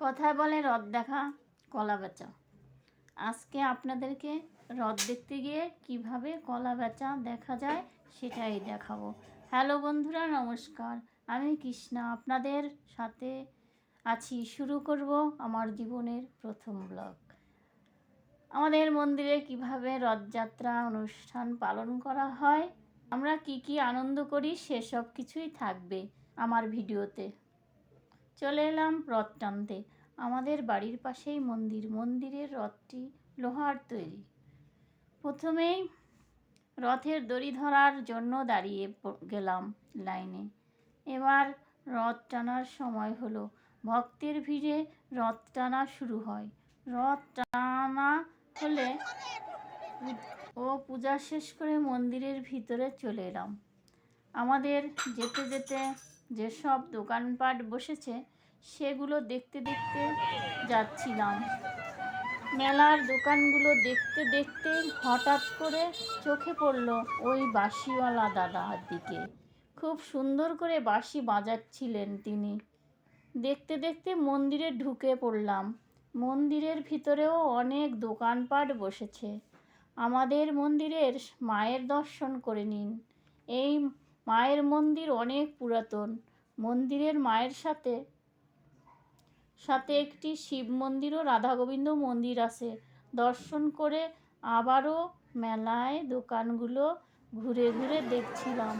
কথায় বলে রথ দেখা, কলা বেচা। আজকে আপনাদেরকে রথ দেখতে গিয়ে কীভাবে কলা বেচা দেখা যায় সেটাই দেখাবো। হ্যালো বন্ধুরা, নমস্কার। আমি কৃষ্ণা, আপনাদের সাথে আছি। শুরু করব আমার জীবনের প্রথম ব্লগ। আমাদের মন্দিরে কীভাবে রথযাত্রা অনুষ্ঠান পালন করা হয়, আমরা কি কি আনন্দ করি সেসব কিছুই থাকবে আমার ভিডিওতে। চলে এলাম রথ টানতে। আমাদের বাড়ির পাশেই মন্দির। মন্দিরের রথটি লোহার তৈরি। প্রথমেই রথের দড়ি ধরার জন্য দাঁড়িয়ে গেলাম লাইনে। এবার রথ টানার সময় হলো। ভক্তের ভিড়ে রথ টানা শুরু হয়। রথ টানা হলে ও পূজা শেষ করে মন্দিরের ভিতরে চলে এলাম। আমাদের যেতে যেতে যেসব দোকানপাট বসেছে, সেগুলো দেখতে দেখতে যাচ্ছিলাম। মেলার দোকানগুলো দেখতে দেখতে হঠাৎ করে চোখে পড়ল ওই বাঁশিওয়ালা দাদার দিকে। খুব সুন্দর করে বাঁশি বাজাচ্ছিলেন তিনি। দেখতে দেখতে মন্দিরে ঢুকে পড়লাম। মন্দিরের ভিতরেও অনেক দোকানপাট বসেছে। আমাদের মন্দিরের মায়ের দর্শন করে নিন। এই মায়ের মন্দির অনেক পুরাতন। মন্দিরের মায়ের সাথে সাথে একটি শিব মন্দির ও রাধা গোবিন্দ মন্দির আছে। দর্শন করে আবারও মেলায় দোকানগুলো ঘুরে ঘুরে দেখছিলাম।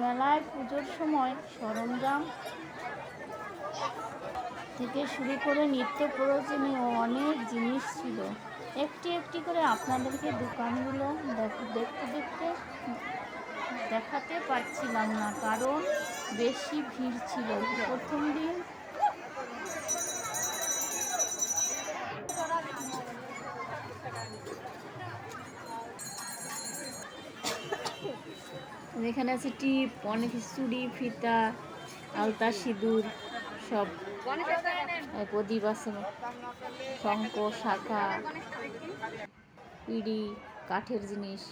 মেলায় পুজোর সময় সরঞ্জাম থেকে শুরু করে নিত্য প্রয়োজনীয় অনেক জিনিস ছিল। একটি একটি করে আপনাদেরকে দোকানগুলো দেখতে দেখতে দেখাতে পারছিলাম না, কারণ বেশি ভিড় ছিল। প্রথম দিন এখানে আছে টিপ, অনেক চুড়ি ফিতা, আলতা, সিঁদুর, সব। প্রদীপ আছে শঙ্খ, শাখা, পিড়ি, কাঠের জিনিস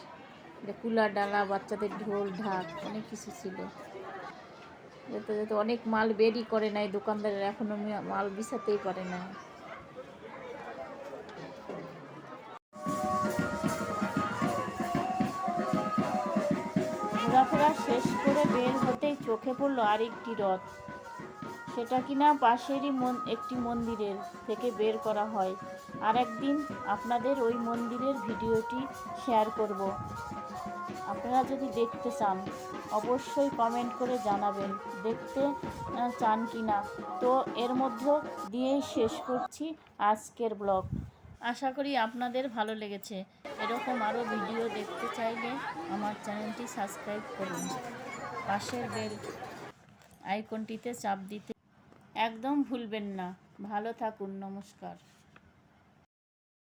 কুলার, ডালা, বাচ্চাদের ঢোল, ঢাক, অনেক কিছু ছিল। যেতে যেতে অনেক মাল বেরই করে নাই, দোকানদারের এখনও মাল বিছাতেই পারে না ঘোরাফেরা শেষ করে বের হতেই চোখে পড়ল আরেকটি রথ। সেটা কিনা পাশেরই মন, একটি মন্দিরের থেকে বের করা হয়। আর একদিন আপনাদের ওই মন্দিরের ভিডিওটি শেয়ার করব। আপনারা যদি দেখতে চান, অবশ্যই কমেন্ট করে জানাবেন, দেখতে চান কি না তো এর মধ্য দিয়েই শেষ করছি আজকের ব্লগ। আশা করি আপনাদের ভালো লেগেছে। এরকম আরও ভিডিও দেখতে চাইলে আমার চ্যানেলটি সাবস্ক্রাইব করুন। পাশের বেল আইকনটিতে চাপ দিতে একদম ভুলবেন না। ভালো থাকুন নমস্কার।